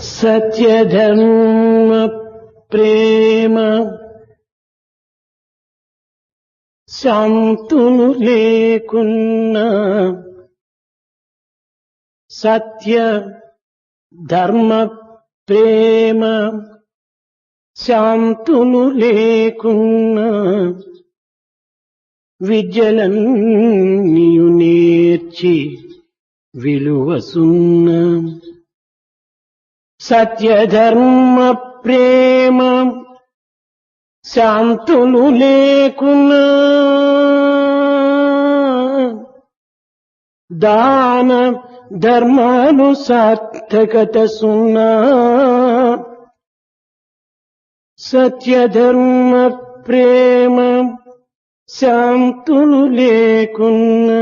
సత్యధర్మ ప్రేమ శాంతులు లేకున్నా సత్య ధర్మ ప్రేమ శాంతులు లేకున్నా విద్యలన్నీయు నేర్చి విలువసున్నా. సత్యధర్మ ప్రేమ శాంతులు లేకున్నా దాన ధర్మాలు సార్థకత సున్నా సత్యధర్మ ప్రేమ శాంతులు లేకున్నా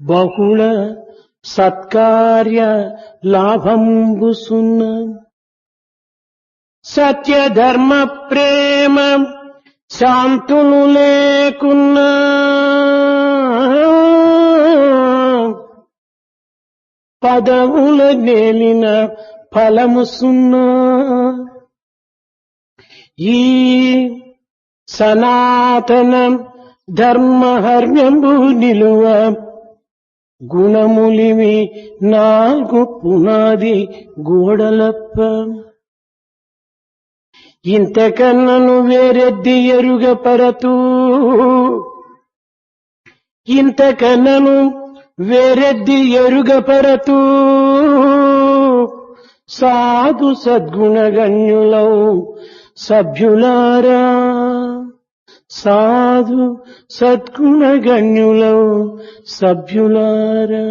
బహుళ సత్కార్య లాభంబుసున్న సత్యధర్మ ప్రేమ శాంతులు లేకున్నా పదవుల నేలిన ఫలము సున్నా ఈ సనాతనం ధర్మహర్మ్యంబు నిలువ గుణములివి నాలుగు పునాది గోడలప్ప. ఇంతకన్నను వేరెద్ది ఎరుగ పరతూ. ఇంతకన్నను వేరెద్ది ఎరుగ పరతూ. సాధు సద్గుణగణ్యులౌ సభ్యులారా. సాధు సద్గుణగణ్యులౌ సభ్యులారా.